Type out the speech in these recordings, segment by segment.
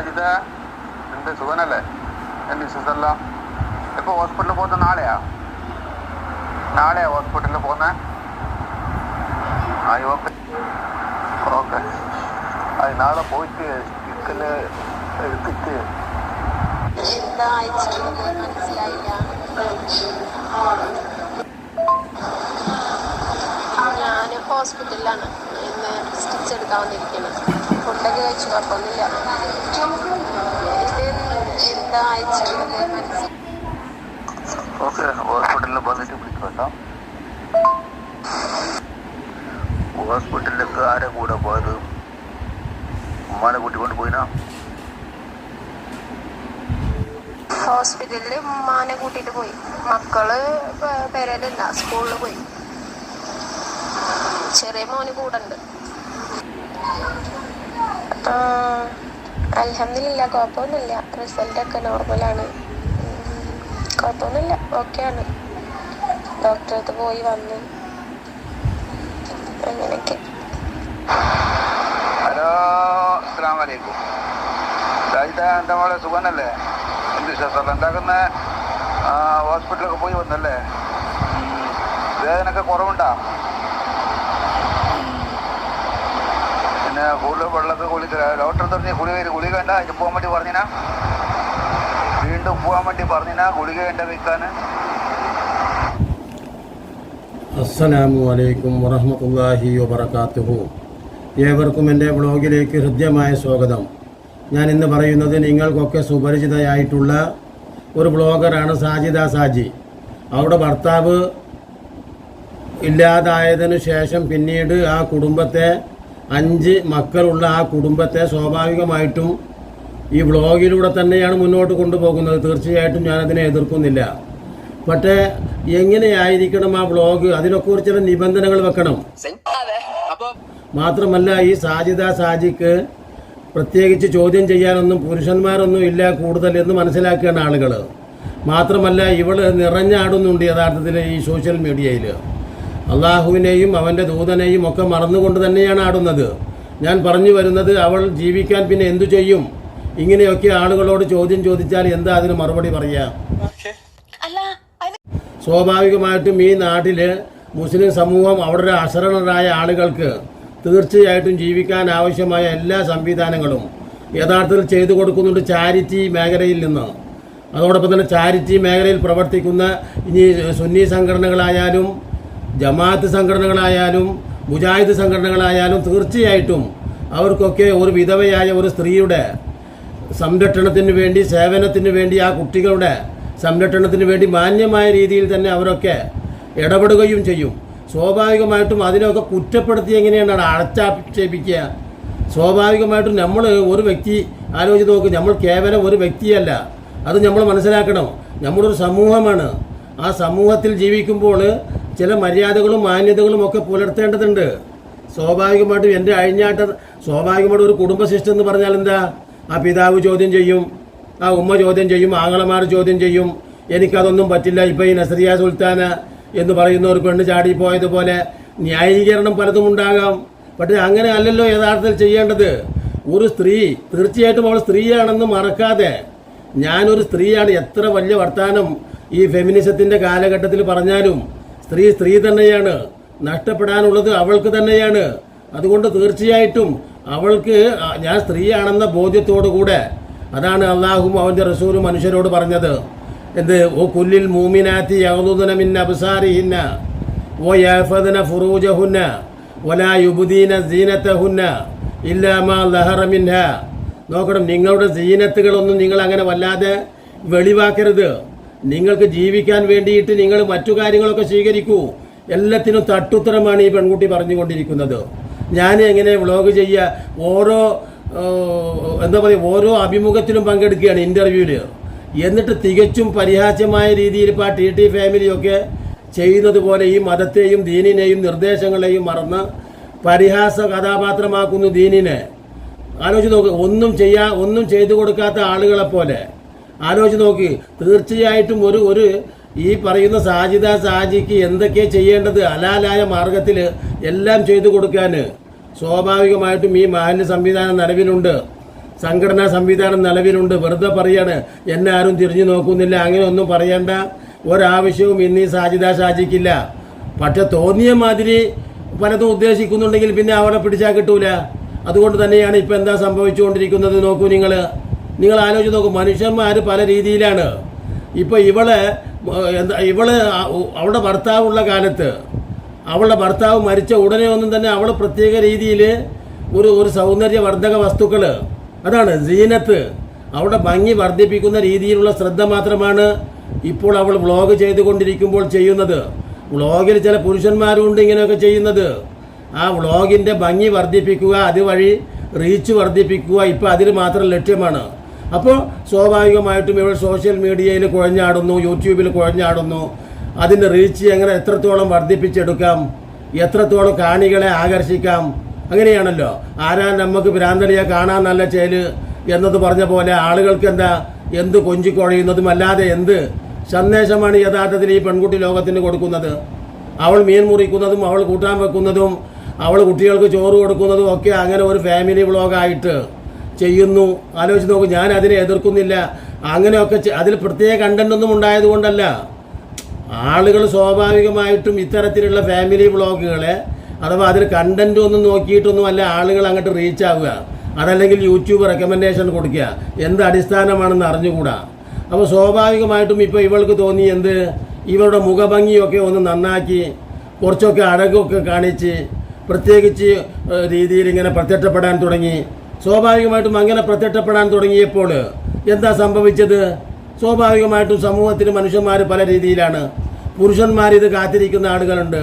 സാജിദ എന്ത് സുഖനല്ലേ? എന്ത് വിശ്വസല്ല ഇപ്പോൾ ഹോസ്പിറ്റലിൽ പോകുന്ന നാളെയാ? നാളെയാ ഹോസ്പിറ്റലിൽ പോകുന്നത് ആ ഓക്കെ ഓക്കെ. അത് നാളെ പോയിട്ട് സ്റ്റിക്കൽ എടുത്തിട്ട് മനസ്സിലായില്ല ഞാൻ ഹോസ്പിറ്റലിലാണ്. ഇന്ന് സ്റ്റിച്ച് എടുക്കാൻ വന്നിരിക്കുന്നത് ഫുഡൊക്കെ കഴിച്ചു കുഴപ്പമൊന്നുമില്ല. ഇത് എന്താ അയച്ചിട്ടുള്ളത് മനസ്സിൽ ഓക്കെ ഹോസ്പിറ്റലിൽ വന്നിട്ട് ഹോസ്പിറ്റലിലേക്ക് ആരെ കൂടെ പോയത്? ഉമ്മാനെ കൂട്ടിക്കൊണ്ട് പോയിനാ? ഹോസ്പിറ്റലിൽ ഉമ്മാനെ കൂട്ടിയിട്ട് പോയി. മക്കൾ പേരല്ല സ്കൂളിൽ പോയി. ചെറിയ മോന് കൂടെ ഉണ്ട് അലഹമില്ല കുഴപ്പമൊന്നുമില്ല റിസൾട്ടൊക്കെ നോർമലാണ് കുഴപ്പമൊന്നുമില്ല ആണ്. ഡോക്ടറെ അടുത്ത് പോയി വന്നു അങ്ങനെയൊക്കെ. ഹലോ അസ്സാം വലൈക്കും സാജിദ എന്താ മോളെ സുഖനല്ലേ എന്ത് ഹോസ്പിറ്റലൊക്കെ പോയി വന്നല്ലേ? വേദനൊക്കെ കുറവുണ്ടാ? പിന്നെ കൂടുതൽ വെള്ളമൊക്കെ കുളി ഡോക്ടർ കുളി ഗുളിക ഗുളിക വേണ്ട അതിന് പോകാൻ വേണ്ടി പറഞ്ഞിനാ. വീണ്ടും പോകാൻ വേണ്ടി പറഞ്ഞിനാ. ഗുളിക വേണ്ട വെക്കാൻ അസ്സലാമു അലൈക്കും വറഹമത്തല്ലാഹി വബർക്കാത്തുഹു ഏവർക്കും എന്റെ ബ്ലോഗിലേക്ക് ഹൃദ്യമായ സ്വാഗതം. ഞാൻ ഇന്ന് പറയുന്നത് നിങ്ങൾക്കൊക്കെ സുപരിചിതയായിട്ടുള്ള ഒരു ബ്ലോഗറാണ് സാജിദ സാജി. അവിടെ ഭർത്താവ് ഇല്ലാതായതിനു ശേഷം പിന്നീട് ആ കുടുംബത്തെ അഞ്ച് മക്കളുള്ള ആ കുടുംബത്തെ സ്വാഭാവികമായിട്ടും ഈ ബ്ലോഗിലൂടെ തന്നെയാണ് മുന്നോട്ട് കൊണ്ടുപോകുന്നത്. തീർച്ചയായിട്ടും ഞാനതിനെ എതിർക്കുന്നില്ല. പക്ഷേ എങ്ങനെയായിരിക്കണം ആ ബ്ലോഗ് അതിനൊക്കെ ചില നിബന്ധനകൾ വെക്കണം. മാത്രമല്ല ഈ സാജിദ സാജിക്ക് പ്രത്യേകിച്ച് ചോദ്യം ചെയ്യാനൊന്നും പുരുഷന്മാരൊന്നും ഇല്ല കൂടുതൽ എന്ന് മനസ്സിലാക്കുകയാണ് ആളുകൾ മാത്രമല്ല ഇവൾ നിറഞ്ഞാടുന്നുണ്ട് യഥാർത്ഥത്തിൽ ഈ സോഷ്യൽ മീഡിയയിൽ അള്ളാഹുവിനെയും അവന്റെ ദൂതനെയും ഒക്കെ മറന്നുകൊണ്ട് തന്നെയാണ് ആടുന്നത്. ഞാൻ പറഞ്ഞു വരുന്നത് അവൾ ജീവിക്കാൻ പിന്നെ എന്തു ചെയ്യും? ഇങ്ങനെയൊക്കെ ആളുകളോട് ചോദ്യം ചോദിച്ചാൽ എന്താ അതിന് മറുപടി പറയാ? സ്വാഭാവികമായിട്ടും ഈ നാട്ടിൽ മുസ്ലിം സമൂഹം അവരുടെ അശരണരായ ആളുകൾക്ക് തീർച്ചയായിട്ടും ജീവിക്കാൻ ആവശ്യമായ എല്ലാ സംവിധാനങ്ങളും യഥാർത്ഥത്തിൽ ചെയ്തു കൊടുക്കുന്നുണ്ട് ചാരിറ്റി മേഖലയിൽ നിന്ന്. അതോടൊപ്പം തന്നെ ചാരിറ്റി മേഖലയിൽ പ്രവർത്തിക്കുന്ന ഇനി സുന്നി സംഘടനകളായാലും ജമാഅത്ത് സംഘടനകളായാലും മുജാഹിദ് സംഘടനകളായാലും തീർച്ചയായിട്ടും അവർക്കൊക്കെ ഒരു വിധവയായ ഒരു സ്ത്രീയുടെ സംരക്ഷണത്തിന് വേണ്ടി സേവനത്തിന് വേണ്ടി ആ കുട്ടികളുടെ സംരക്ഷണത്തിന് വേണ്ടി മാന്യമായ രീതിയിൽ തന്നെ അവരൊക്കെ ഇടപെടുകയും ചെയ്യും. സ്വാഭാവികമായിട്ടും അതിനൊക്കെ കുറ്റപ്പെടുത്തി എങ്ങനെയാണ് അടച്ചാക്ഷേപിക്കുക? സ്വാഭാവികമായിട്ടും നമ്മൾ ഒരു വ്യക്തി ആലോചിച്ച് നോക്കും നമ്മൾ കേവലം ഒരു വ്യക്തിയല്ല. അത് നമ്മൾ മനസ്സിലാക്കണം. നമ്മളൊരു സമൂഹമാണ്. ആ സമൂഹത്തിൽ ജീവിക്കുമ്പോൾ ചില മര്യാദകളും മാന്യതകളും ഒക്കെ പുലർത്തേണ്ടതുണ്ട്. സ്വാഭാവികമായിട്ടും എന്റെ അഴിഞ്ഞാട്ട സ്വാഭാവികമായിട്ടും ഒരു കുടുംബ സിസ്റ്റം എന്ന് പറഞ്ഞാൽ എന്താ? ആ പിതാവ് ചോദ്യം ചെയ്യും ആ ഉമ്മ ചോദ്യം ചെയ്യും ആങ്ങളമാർ ചോദ്യം ചെയ്യും എനിക്കതൊന്നും പറ്റില്ല ഇപ്പം ഈ നസറിയ സുൽത്താന എന്ന് പറയുന്ന ഒരു പെണ്ണ് ചാടിപ്പോയതുപോലെ ന്യായീകരണം പലതും ഉണ്ടാകാം. പക്ഷേ അങ്ങനെ അല്ലല്ലോ യഥാർത്ഥത്തിൽ ചെയ്യേണ്ടത്. ഒരു സ്ത്രീ തീർച്ചയായിട്ടും അവൾ സ്ത്രീയാണെന്ന് മറക്കാതെ ഞാനൊരു സ്ത്രീയാണ്. എത്ര വലിയ വർത്താനം ഈ ഫെമിനിസത്തിന്റെ കാലഘട്ടത്തിൽ പറഞ്ഞാലും സ്ത്രീ സ്ത്രീ തന്നെയാണ്. നഷ്ടപ്പെടാനുള്ളത് അവൾക്ക് തന്നെയാണ്. അതുകൊണ്ട് തീർച്ചയായിട്ടും അവൾക്ക് ഞാൻ സ്ത്രീയാണെന്ന ബോധ്യത്തോടു കൂടെ അതാണ് അള്ളാഹും അവന്റെ റസൂലും മനുഷ്യരോട് പറഞ്ഞത്. എന്ത്? ഓ കുല്ലിൽ മൂമിനാത്തി യഹ്ലുദന മിൻ അബ്സാരിഹിന്ന ഓ യഹ്ഫദന ഫുറൂജഹുന്ന വലാ യുബുദീന സീനത്തഹുന്ന ഇല്ലാ മാ ലഹറ മിൻഹ. നോക്കണം നിങ്ങളുടെ സീനത്തുകളൊന്നും നിങ്ങൾ അങ്ങനെ വല്ലാതെ വെളിവാക്കരുത്. നിങ്ങൾക്ക് ജീവിക്കാൻ വേണ്ടിയിട്ട് നിങ്ങൾ മറ്റു കാര്യങ്ങളൊക്കെ സ്വീകരിക്കൂ. എല്ലാത്തിനും തട്ടുത്തരമാണ് ഈ പെൺകുട്ടി പറഞ്ഞുകൊണ്ടിരിക്കുന്നത്. ഞാൻ എങ്ങനെ വ്ളോഗ് ചെയ്യുക? ഓരോ എന്താ പറയുക ഓരോ അഭിമുഖത്തിലും പങ്കെടുക്കുകയാണ് ഇന്റർവ്യൂവിൽ എന്നിട്ട് തികച്ചും പരിഹാസ്യമായ രീതിയിൽ ഇപ്പോൾ ആ ടി ടി ഫാമിലിയൊക്കെ ചെയ്യുന്നത് പോലെ ഈ മതത്തെയും ദീനിനെയും നിർദ്ദേശങ്ങളെയും മറന്ന് പരിഹാസ കഥാപാത്രമാക്കുന്നു ദീനിനെ. ആലോചിച്ച് നോക്കുക ഒന്നും ചെയ്യാ ഒന്നും ചെയ്തു കൊടുക്കാത്ത ആളുകളെ പോലെ ആലോചിച്ച് നോക്കി. തീർച്ചയായിട്ടും ഒരു ഒരു ഈ പറയുന്ന സാജിദ സാജിക്ക് എന്തൊക്കെ ചെയ്യേണ്ടത്? അലാലായ മാർഗത്തിൽ എല്ലാം ചെയ്തു കൊടുക്കാൻ സ്വാഭാവികമായിട്ടും ഈ മാലിന്യ സംവിധാനം നിലവിലുണ്ട്. സംഘടനാ സംവിധാനം നിലവിലുണ്ട്. വെറുതെ പറയാണ് എന്നെ ആരും തിരിഞ്ഞു നോക്കുന്നില്ല അങ്ങനെ ഒന്നും പറയേണ്ട. ഒരാവശ്യവും ഇന്ന് ഈ സാജിദ ഷാജിക്കില്ല പക്ഷെ തോന്നിയ മാതിരി പലതും ഉദ്ദേശിക്കുന്നുണ്ടെങ്കിൽ പിന്നെ അവളെ പിടിച്ചാൽ കിട്ടൂല. അതുകൊണ്ട് തന്നെയാണ് ഇപ്പം എന്താ സംഭവിച്ചുകൊണ്ടിരിക്കുന്നത് നോക്കൂ നിങ്ങൾ നിങ്ങൾ ആലോചിച്ച് നോക്കും മനുഷ്യന്മാർ പല രീതിയിലാണ്. ഇപ്പോൾ ഇവൾ എന്താ ഇവൾ അവളുടെ ഭർത്താവുള്ള കാലത്ത് അവളുടെ ഭർത്താവ് മരിച്ച ഉടനെ ഒന്നും തന്നെ അവൾ പ്രത്യേക രീതിയിൽ ഒരു ഒരു സൗന്ദര്യവർദ്ധക വസ്തുക്കൾ അതാണ് സീനത്ത്. അവളുടെ ഭംഗി വർദ്ധിപ്പിക്കുന്ന രീതിയിലുള്ള ശ്രദ്ധ മാത്രമാണ് ഇപ്പോൾ അവൾ വ്ളോഗ് ചെയ്തുകൊണ്ടിരിക്കുമ്പോൾ ചെയ്യുന്നത്. വ്ളോഗിൽ ചില പുരുഷന്മാരുണ്ട് ഇങ്ങനെയൊക്കെ ചെയ്യുന്നത്. ആ വ്ളോഗിന്റെ ഭംഗി വർദ്ധിപ്പിക്കുക അതുവഴി റീച്ച് വർദ്ധിപ്പിക്കുക ഇപ്പം അതിൽ മാത്രം ലക്ഷ്യമാണ് അപ്പോൾ സ്വാഭാവികമായിട്ടും ഇവർ സോഷ്യൽ മീഡിയയിൽ കുഴഞ്ഞാടുന്നു യൂട്യൂബിൽ കുഴഞ്ഞാടുന്നു. അതിന്റെ റീച്ച് എങ്ങനെ എത്രത്തോളം വർദ്ധിപ്പിച്ചെടുക്കാം എത്രത്തോളം കാണികളെ ആകർഷിക്കാം അങ്ങനെയാണല്ലോ. ആരാ നമുക്ക് ഭ്രാന്തളിയെ കാണാൻ നല്ല ചേൽ എന്നത് പറഞ്ഞ പോലെ ആളുകൾക്ക് എന്താ എന്ത് കൊഞ്ചിക്കുഴയുന്നതും അല്ലാതെ എന്ത് സന്ദേശമാണ് യഥാർത്ഥത്തിൽ ഈ പെൺകുട്ടി ലോകത്തിന് കൊടുക്കുന്നത്? അവൾ മീൻ മുറിക്കുന്നതും അവൾ കൂട്ടാൻ വെക്കുന്നതും അവൾ കുട്ടികൾക്ക് ചോറ് കൊടുക്കുന്നതും ഒക്കെ അങ്ങനെ ഒരു ഫാമിലി വ്ളോഗായിട്ട് ചെയ്യുന്നു. ആലോചിച്ച് നോക്കൂ ഞാൻ അതിനെ എതിർക്കുന്നില്ല. അങ്ങനെയൊക്കെ അതിൽ പ്രത്യേക കണ്ടന്റ് ഒന്നും ഉണ്ടായത് കൊണ്ടല്ല. ആളുകൾ സ്വാഭാവികമായിട്ടും ഇത്തരത്തിലുള്ള ഫാമിലി ബ്ലോഗുകളെ അഥവാ അതിൽ കണ്ടന്റ് ഒന്നും നോക്കിയിട്ടൊന്നും അല്ല ആളുകൾ അങ്ങോട്ട് റീച്ച് ആവുക. അതല്ലെങ്കിൽ യൂട്യൂബ് റെക്കമെൻഡേഷൻ കൊടുക്കുക. എന്ത് അടിസ്ഥാനമാണെന്ന് അറിഞ്ഞുകൂടാ. അപ്പോൾ സ്വാഭാവികമായിട്ടും ഇപ്പോൾ ഇവൾക്ക് തോന്നി എന്ത്? ഇവരുടെ മുഖഭംഗിയൊക്കെ ഒന്ന് നന്നാക്കി കുറച്ചൊക്കെ അഴകൊക്കെ കാണിച്ച് പ്രത്യേകിച്ച് രീതിയിൽ ഇങ്ങനെ പ്രത്യക്ഷപ്പെടാൻ തുടങ്ങി. സ്വാഭാവികമായിട്ടും അങ്ങനെ പ്രത്യക്ഷപ്പെടാൻ തുടങ്ങിയപ്പോൾ എന്താ സംഭവിച്ചത്? സ്വാഭാവികമായിട്ടും സമൂഹത്തിൽ മനുഷ്യന്മാർ പല രീതിയിലാണ്. പുരുഷന്മാർ ഇത് കാത്തിരിക്കുന്ന ആളുകളുണ്ട്.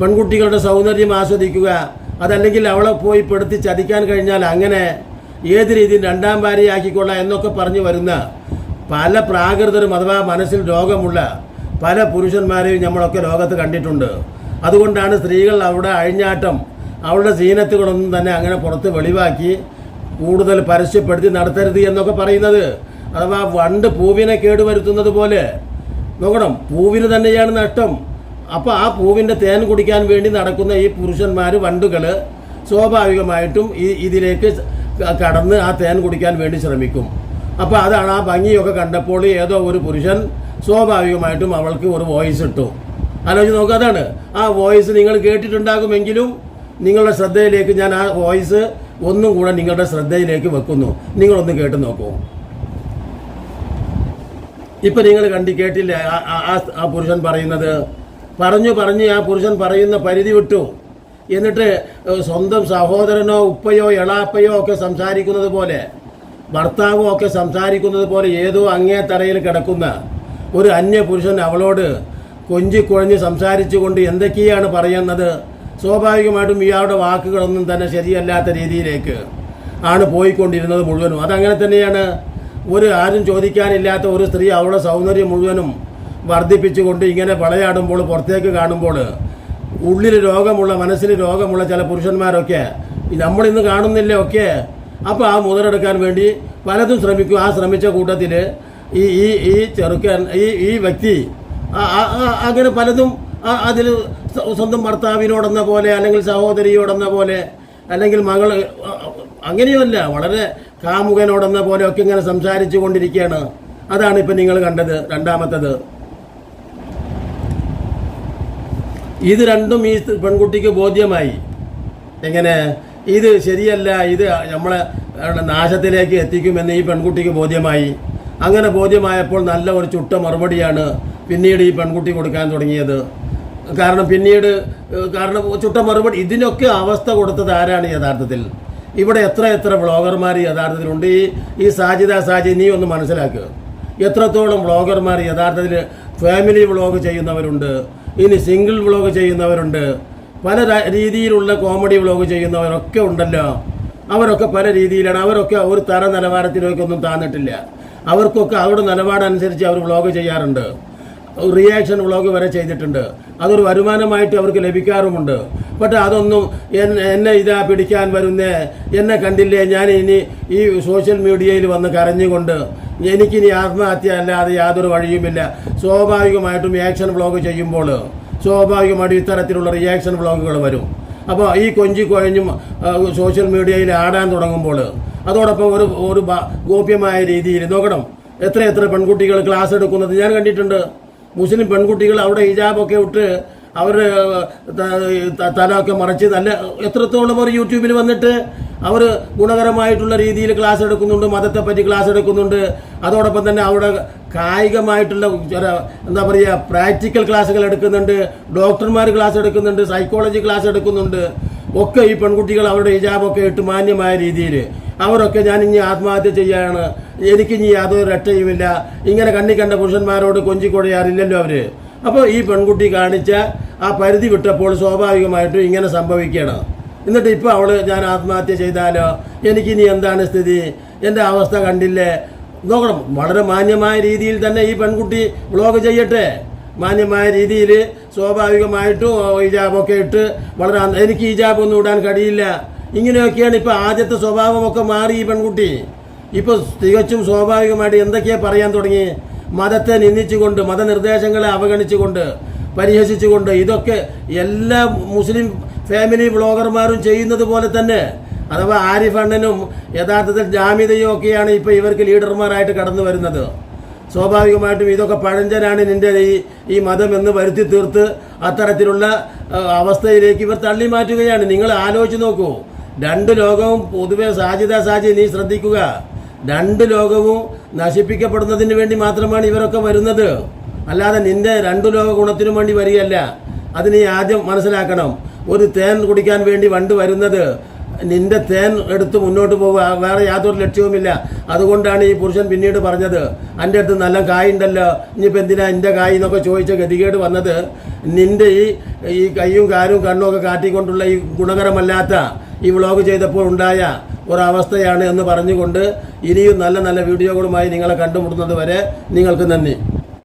പെൺകുട്ടികളുടെ സൗന്ദര്യം ആസ്വദിക്കുക അതല്ലെങ്കിൽ അവളെ പോയി പെടുത്തി ചതിക്കാൻ കഴിഞ്ഞാൽ അങ്ങനെ ഏത് രീതിയിൽ രണ്ടാം ഭാര്യയാക്കിക്കൊള്ളാം എന്നൊക്കെ പറഞ്ഞു വരുന്ന പല പ്രാകൃതരും അഥവാ മനസ്സിൽ രോഗമുള്ള പല പുരുഷന്മാരെയും നമ്മളൊക്കെ ലോകത്ത് കണ്ടിട്ടുണ്ട്. അതുകൊണ്ടാണ് സ്ത്രീകൾ അവിടെ അഴിഞ്ഞാട്ടം അവളുടെ സീനത്തുകളൊന്നും തന്നെ അങ്ങനെ പുറത്ത് വെളിവാക്കി കൂടുതൽ പരസ്യപ്പെടുത്തി നടത്തരുത് എന്നൊക്കെ പറയുന്നത്. അഥവാ വണ്ട് പൂവിനെ കേടുവരുത്തുന്നത് പോലെ. നോക്കണം പൂവിന് തന്നെയാണ് നഷ്ടം. അപ്പോൾ ആ പൂവിന്റെ തേൻ കുടിക്കാൻ വേണ്ടി നടക്കുന്ന ഈ പുരുഷന്മാർ വണ്ടുകൾ സ്വാഭാവികമായിട്ടും ഈ ഇതിലേക്ക് കടന്ന് ആ തേൻ കുടിക്കാൻ വേണ്ടി ശ്രമിക്കും. അപ്പോൾ അതാണ് ആ ഭംഗിയൊക്കെ കണ്ടപ്പോൾ ഏതോ ഒരു പുരുഷൻ സ്വാഭാവികമായിട്ടും അവൾക്ക് ഒരു വോയിസ് ഇട്ടു. ആലോചിച്ച് നോക്കുക അതാണ്. ആ വോയിസ് നിങ്ങൾ കേട്ടിട്ടുണ്ടാകുമെങ്കിലും നിങ്ങളുടെ ശ്രദ്ധയിലേക്ക് ഞാൻ ആ വോയിസ് ഒന്നും കൂടെ നിങ്ങളുടെ ശ്രദ്ധയിലേക്ക് വെക്കുന്നു. നിങ്ങളൊന്ന് കേട്ട് നോക്കൂ. ഇപ്പൊ നിങ്ങൾ കണ്ടി കേട്ടില്ലേ? ആ- പുരുഷൻ പറയുന്നത് പറഞ്ഞു പറഞ്ഞ് ആ പുരുഷൻ പറയുന്ന പരിധി വിട്ടു. എന്നിട്ട് സ്വന്തം സഹോദരനോ ഉപ്പയോ എളാപ്പയോ ഒക്കെ സംസാരിക്കുന്നത് പോലെ ഭർത്താവോ ഒക്കെ സംസാരിക്കുന്നത് പോലെ ഏതോ അങ്ങേ തറയിൽ കിടക്കുന്ന ഒരു അന്യ പുരുഷൻ അവളോട് കൊഞ്ചിക്കുഴഞ്ഞ് സംസാരിച്ചുകൊണ്ട് എന്തൊക്കെയാണ് പറയുന്നത്? സ്വാഭാവികമായിട്ടും ഇയാളുടെ വാക്കുകളൊന്നും തന്നെ ശരിയല്ലാത്ത രീതിയിലേക്ക് ആണ് പോയിക്കൊണ്ടിരുന്നത് മുഴുവനും. അതങ്ങനെ തന്നെയാണ് ഒരു ആരും ചോദിക്കാനില്ലാത്ത ഒരു സ്ത്രീ അവളുടെ സൗന്ദര്യം മുഴുവനും വർദ്ധിപ്പിച്ചുകൊണ്ട് ഇങ്ങനെ വളയാടുമ്പോൾ പുറത്തേക്ക് കാണുമ്പോൾ ഉള്ളിൽ രോഗമുള്ള മനസ്സിൽ രോഗമുള്ള ചില പുരുഷന്മാരൊക്കെ നമ്മളിന്ന് കാണുന്നില്ല ഒക്കെ അപ്പോൾ ആ മുതലെടുക്കാൻ വേണ്ടി പലതും ശ്രമിക്കും. ആ ശ്രമിച്ച കൂട്ടത്തിൽ ഈ ഈ ഈ ചെറുക്കൻ ഈ ഈ വ്യക്തി അങ്ങനെ പലതും അതിൽ സ്വന്തം ഭർത്താവിനോടെന്ന പോലെ അല്ലെങ്കിൽ സഹോദരിയോടെന്ന പോലെ അല്ലെങ്കിൽ മകൾ അങ്ങനെയല്ല വളരെ കാമുകനോടെന്ന പോലെ ഒക്കെ ഇങ്ങനെ സംസാരിച്ചു കൊണ്ടിരിക്കുകയാണ്. അതാണ് ഇപ്പം നിങ്ങൾ കണ്ടത് രണ്ടാമത്തത്. ഇത് രണ്ടും ഈ പെൺകുട്ടിക്ക് ബോധ്യമായി. എങ്ങനെ? ഇത് ശരിയല്ല ഇത് നമ്മളെ നാശത്തിലേക്ക് എത്തിക്കുമെന്ന് ഈ പെൺകുട്ടിക്ക് ബോധ്യമായി. അങ്ങനെ ബോധ്യമായപ്പോൾ നല്ല ഒരു ചുട്ട മറുപടിയാണ് പിന്നീട് ഈ പെൺകുട്ടി കൊടുക്കാൻ തുടങ്ങിയത്. കാരണം പിന്നീട് കാരണം ചുട്ട മറുപടി ഇതിനൊക്കെ അവസ്ഥ കൊടുത്തത് ആരാണ് യഥാർത്ഥത്തിൽ? ഇവിടെ എത്ര എത്ര വ്ളോഗർമാർ യഥാർത്ഥത്തിലുണ്ട്? ഈ ഈ സാജിദ സാജി നീ ഒന്ന് മനസ്സിലാക്കുക എത്രത്തോളം വ്ളോഗർമാർ യഥാർത്ഥത്തിൽ ഫാമിലി വ്ളോഗ് ചെയ്യുന്നവരുണ്ട്? ഇനി സിംഗിൾ വ്ളോഗ് ചെയ്യുന്നവരുണ്ട്? പല രീതിയിലുള്ള കോമഡി വ്ളോഗ് ചെയ്യുന്നവരൊക്കെ ഉണ്ടല്ലോ. അവരൊക്കെ പല രീതിയിലാണ്. അവരൊക്കെ ഒരു തര നിലവാരത്തിലേക്കൊന്നും താന്നിട്ടില്ല. അവർക്കൊക്കെ അവരുടെ നിലപാടനുസരിച്ച് അവർ വ്ളോഗ് ചെയ്യാറുണ്ട്. റിയാക്ഷൻ വ്ളോഗ് വരെ ചെയ്തിട്ടുണ്ട്. അതൊരു വരുമാനമായിട്ട് അവർക്ക് ലഭിക്കാറുമുണ്ട്. ബട്ട് അതൊന്നും എന്നെ ഇതാ പിടിക്കാൻ വരുന്നേ എന്നെ കണ്ടില്ലേ ഞാൻ ഇനി ഈ സോഷ്യൽ മീഡിയയിൽ വന്ന് കരഞ്ഞുകൊണ്ട് എനിക്കിനി ആത്മഹത്യ അല്ലാതെ യാതൊരു വഴിയുമില്ല. സ്വാഭാവികമായിട്ടും ആക്ഷൻ വ്ളോഗ് ചെയ്യുമ്പോൾ സ്വാഭാവികമായിട്ടും ഇത്തരത്തിലുള്ള റിയാക്ഷൻ വ്ളോഗുകൾ വരും. അപ്പോൾ ഈ കൊഞ്ചി കൊഴഞ്ഞും സോഷ്യൽ മീഡിയയിൽ ആടാൻ തുടങ്ങുമ്പോൾ അതോടൊപ്പം ഒരു ഒരു ഗോപ്യമായ രീതിയിൽ നോക്കണം എത്ര എത്ര പെൺകുട്ടികൾ ക്ലാസ് എടുക്കുന്നത് ഞാൻ കണ്ടിട്ടുണ്ട്. മുസ്ലിം പെൺകുട്ടികൾ അവിടെ ഹിജാബൊക്കെ ഇട്ട് അവർ തലമൊക്കെ മറച്ച് നല്ല എത്രത്തോളം അവർ യൂട്യൂബിൽ വന്നിട്ട് അവർ ഗുണകരമായിട്ടുള്ള രീതിയിൽ ക്ലാസ് എടുക്കുന്നുണ്ട് മതത്തെപ്പറ്റി ക്ലാസ് എടുക്കുന്നുണ്ട്. അതോടൊപ്പം തന്നെ അവിടെ കായികമായിട്ടുള്ള എന്താ പറയുക പ്രാക്ടിക്കൽ ക്ലാസ്സുകൾ എടുക്കുന്നുണ്ട്. ഡോക്ടർമാർ ക്ലാസ് എടുക്കുന്നുണ്ട് സൈക്കോളജി ക്ലാസ് എടുക്കുന്നുണ്ട്. ഒക്കെ ഈ പെൺകുട്ടികൾ അവരുടെ ഹിജാബൊക്കെ ഇട്ട് മാന്യമായ രീതിയിൽ അവരൊക്കെ ഞാൻ ഇനി ആത്മഹത്യ ചെയ്യാണ് എനിക്കിനി യാതൊരു രക്ഷയുമില്ല. ഇങ്ങനെ കണ്ണി കണ്ട പുരുഷന്മാരോട് കൊഞ്ചിക്കൊടയാറില്ലല്ലോ അവർ. അപ്പോൾ ഈ പെൺകുട്ടി കാണിച്ച ആ പരിധി വിട്ടപ്പോൾ സ്വാഭാവികമായിട്ടും ഇങ്ങനെ സംഭവിക്കണം എന്നിട്ട് ഇപ്പോൾ അവൾ ഞാൻ ആത്മഹത്യ ചെയ്താലോ എനിക്കിനി എന്താണ് സ്ഥിതി? എന്റെ അവസ്ഥ കണ്ടില്ലേ? നോക്കണം. വളരെ മാന്യമായ രീതിയിൽ തന്നെ ഈ പെൺകുട്ടി ബ്ലോഗ് ചെയ്യട്ടെ. മാന്യമായ രീതിയിൽ സ്വാഭാവികമായിട്ടും ഹിജാബൊക്കെ ഇട്ട് വളരെ എനിക്ക് ഹിജാബൊന്നും ഇടാൻ കഴിയില്ല. ഇങ്ങനെയൊക്കെയാണ് ഇപ്പോൾ ആദ്യത്തെ സ്വഭാവമൊക്കെ മാറി ഈ പെൺകുട്ടി. ഇപ്പോൾ തികച്ചും സ്വാഭാവികമായിട്ട് എന്തൊക്കെയാണ് പറയാൻ തുടങ്ങി? മതത്തെ നിന്ദിച്ചുകൊണ്ട് മതനിർദ്ദേശങ്ങളെ അവഗണിച്ചുകൊണ്ട് പരിഹസിച്ചുകൊണ്ട് ഇതൊക്കെ എല്ലാ മുസ്ലിം ഫാമിലി വ്ളോഗർമാരും ചെയ്യുന്നത് പോലെ തന്നെ. അഥവാ ആരിഫ് അണ്ണനും യഥാർത്ഥത്തിൽ ജാമ്യതയും ഒക്കെയാണ് ഇപ്പോൾ ഇവർക്ക് ലീഡർമാരായിട്ട് കടന്നു വരുന്നത്. സ്വാഭാവികമായിട്ടും ഇതൊക്കെ പഴഞ്ചനാണ് നിന്റെ ഈ ഈ മതം എന്ന് വരുത്തി തീർത്ത് അത്തരത്തിലുള്ള അവസ്ഥയിലേക്ക് ഇവർ തള്ളി മാറ്റുകയാണ്. നിങ്ങൾ ആലോചിച്ച് നോക്കൂ. രണ്ട് ലോകവും പൊതുവെ സാധ്യത സാജി നീ ശ്രദ്ധിക്കുക. രണ്ട് ലോകവും നശിപ്പിക്കപ്പെടുന്നതിന് വേണ്ടി മാത്രമാണ് ഇവരൊക്കെ വരുന്നത്. അല്ലാതെ നിന്റെ രണ്ടു ലോക ഗുണത്തിനും വേണ്ടി വരികയല്ല. അത് നീ ആദ്യം മനസ്സിലാക്കണം. ഒരു തേൻ കുടിക്കാൻ വേണ്ടി വണ്ട് വരുന്നത് നിന്റെ തേൻ എടുത്ത് മുന്നോട്ട് പോവുക. വേറെ യാതൊരു ലക്ഷ്യവുമില്ല. അതുകൊണ്ടാണ് ഈ പുരുഷൻ പിന്നീട് പറഞ്ഞത് എന്റെ അടുത്ത് നല്ല കായുണ്ടല്ലോ ഇനിയിപ്പോൾ എന്തിനാ എന്റെ കായ് എന്നൊക്കെ ചോദിച്ച ഗതികേട് വന്നത്? നിന്റെ ഈ ഈ കൈയും കാലും കണ്ണും ഒക്കെ കാട്ടിക്കൊണ്ടുള്ള ഈ ഗുണകരമല്ലാത്ത ഈ വ്ളോഗ് ചെയ്തപ്പോൾ ഉണ്ടായ ഒരവസ്ഥയാണ് എന്ന് പറഞ്ഞുകൊണ്ട് ഇനിയും നല്ല നല്ല വീഡിയോകളുമായി നിങ്ങളെ കണ്ടുമുട്ടുന്നത് വരെ നിങ്ങൾക്ക് നന്ദി.